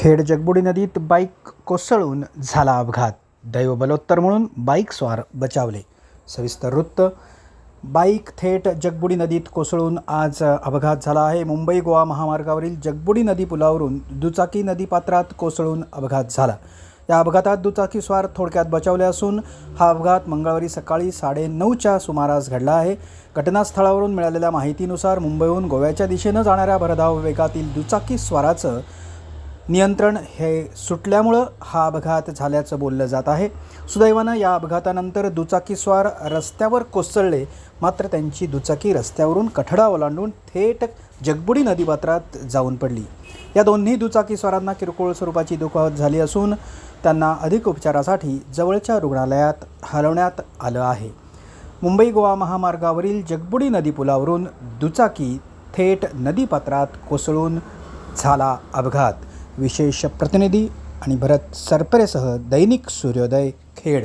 खेड जगबुडी नदीत बाईक कोसळून झाला अपघात. दैव बलोत्तर म्हणून बाईक स्वार बचावले. सविस्तर वृत्त बाईक थेट जगबुडी नदीत कोसळून आज अपघात झाला आहे. मुंबई गोवा महामार्गावरील जगबुडी नदी पुलावरून दुचाकी नदीपात्रात कोसळून अपघात झाला. या अपघातात दुचाकी स्वार थोडक्यात बचावले असून हा अपघात मंगळवारी सकाळी साडेनऊच्या सुमारास घडला आहे. घटनास्थळावरून मिळालेल्या माहितीनुसार मुंबईहून गोव्याच्या दिशेनं जाणाऱ्या भरधाव वेगातील दुचाकी स्वाराचं नियंत्रण हे सुटल्यामुळं हा अपघात झाल्याचं बोललं जात आहे. सुदैवानं या अपघातानंतर दुचाकीस्वार रस्त्यावर कोसळले. मात्र त्यांची दुचाकी रस्त्यावरून कठडा ओलांडून थेट जगबुडी नदीपात्रात जाऊन पडली. या दोन्ही दुचाकीस्वारांना किरकोळ स्वरूपाची दुखावत झाली असून त्यांना अधिक उपचारासाठी जवळच्या रुग्णालयात हलवण्यात आलं आहे. मुंबई गोवा महामार्गावरील जगबुडी नदी पुलावरून दुचाकी थेट नदीपात्रात कोसळून झाला अपघात. विशेष प्रतिनिधी आणि भरत सरपरेसह दैनिक सूर्योदय खेड.